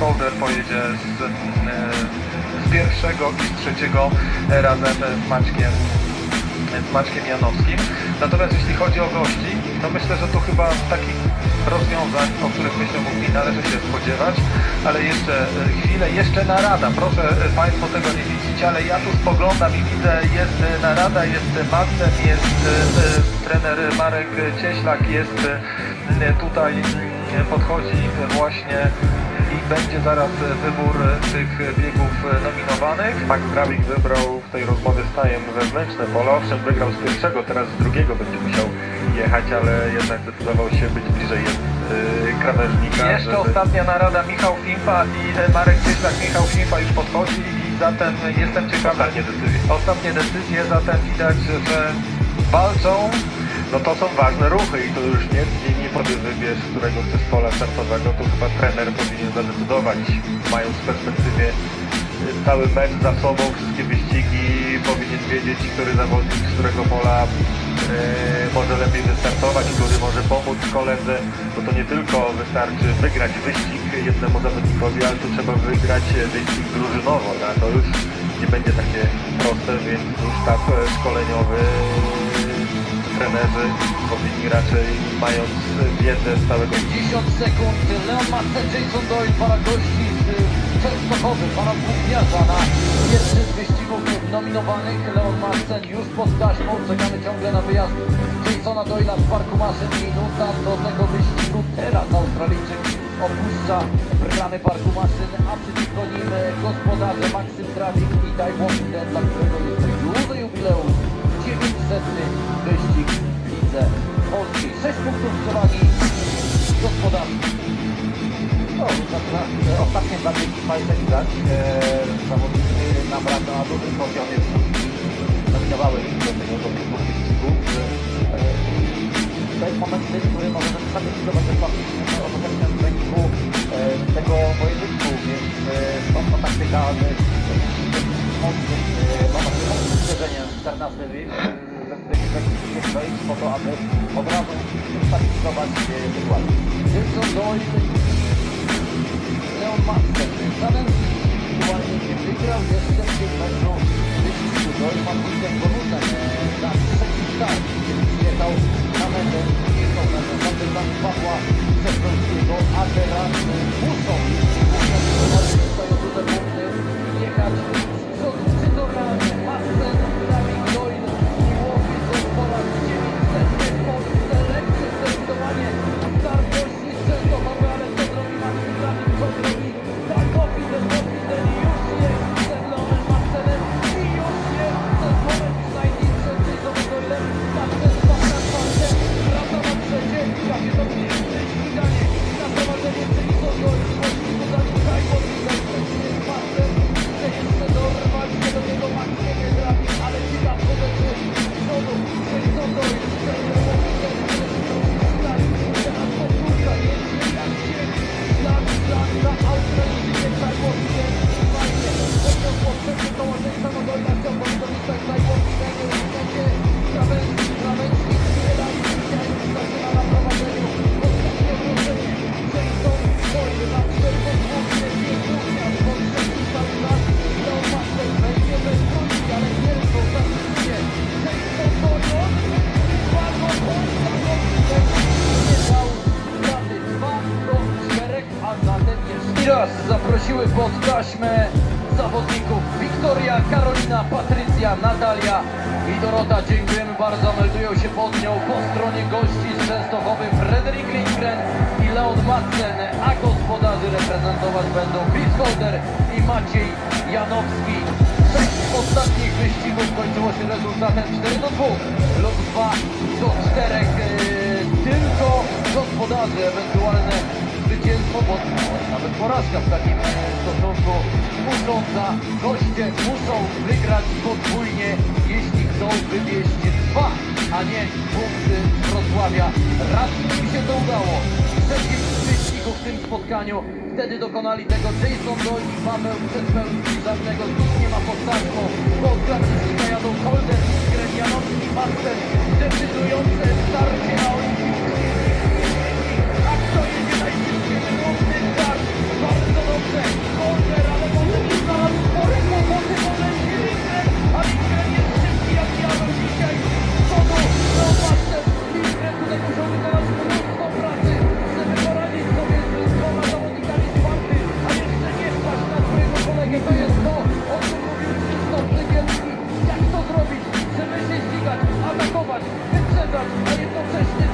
Holder pojedzie z, e, z pierwszego i z trzeciego razem z Maćkiem z Maćkiem Janowskim. Natomiast jeśli chodzi o gości, to myślę, że tu chyba takich rozwiązań, o których myśmy mówili, należy się spodziewać, ale jeszcze chwilę, jeszcze narada. Proszę e, Państwo tego nie widzieć, ale ja tu spoglądam i widzę, jest e, narada, jest Madsen, jest trener Marek Cieślak, jest tutaj e, podchodzi właśnie i będzie zaraz e, wybór e, tych biegów e, nominowanych. Max Brawik wybrał w tej rozmowie z Tajem wewnętrzne pole. Owszem, wygrał z pierwszego, teraz z drugiego będzie musiał jechać, ale jednak zdecydował się być bliżej yy, krawężnika. Jeszcze ostatnia narada Michał Fimpa i e, Marek Cieślak. Michał Fimpa już podchodzi i zatem jestem ciekawy. Ostatnie decyzje. Ostatnie decyzje, zatem widać, że walczą. No to są ważne ruchy i to już nie, nie sobie wybierz, którego chcesz pola startowego, to chyba trener powinien zadecydować, mając w perspektywie y, cały mecz za sobą, wszystkie wyścigi, powinien wiedzieć, który zawodnik z którego pola e, może lepiej wystartować, który może pomóc koledze, bo to nie tylko wystarczy wygrać wyścig jednemu zawodnikowi, ale tu trzeba wygrać wyścig drużynowo, no, a to już nie będzie takie proste, więc tu sztab e, szkoleniowy trenerzy powinni raczej, mając wiedzę z całego 50 sekund. Leon Master, Jason Doyle, para gości z Częstochowy, para gówniarza na pierwszy z wyścigów nominowanych. Leon Master już pod taśmą, czekamy ciągle na wyjazd Jasona Doyla z parku maszyn. Minuta do tego wyścigu. Teraz Australijczyk opuszcza bramy parku maszyn, a przeciwko nim gospodarze Maksym Trawik i Daj dla którego jest duży jubileusz. 900 wyścig lidze polskiej. 6 punktów przewagi gospodarzy. No, znaczy, ostatnie dwa biegi fajnie widać. E, zawodnicy naprawdę na dużym poziomie ich do tego, do tych dwóch wyścigów. E, to jest moment, w którym możemy o faktycznie o ostatecznym wyniku e, tego pojedynku, więc e, ta taktyka mocnym uderzeniem w 14 wejść po to, aby od razu stabilizować e, sytuację. Jason Doyle, Leon taśmę zawodników Wiktoria, Karolina, Patrycja, Natalia i Dorota. Dziękujemy bardzo. Meldują się pod nią po stronie gości z Częstochowy Frederick Lindgren i Leon Madsen, a gospodarzy reprezentować będą Chris i Maciej Janowski. Sześć ostatnich wyścigów kończyło się rezultatem 4 do 2 lub 2 do 4. Eee, tylko gospodarzy ewentualne bo nawet porażka w takim e, stosunku muszą za goście, muszą wygrać podwójnie, jeśli chcą wywieźć dwa, a nie punkty z Wrocławia. Raz im się to udało. W trzecim wyścigu w tym spotkaniu wtedy dokonali tego Jason Doyle i Paweł Przedpełski. Żadnego z nich nie ma pod taśmą, bo od Klarczyka jadą Holder, Grenianowski, Master. Decydujące starcie przestrzegam, a jednocześnie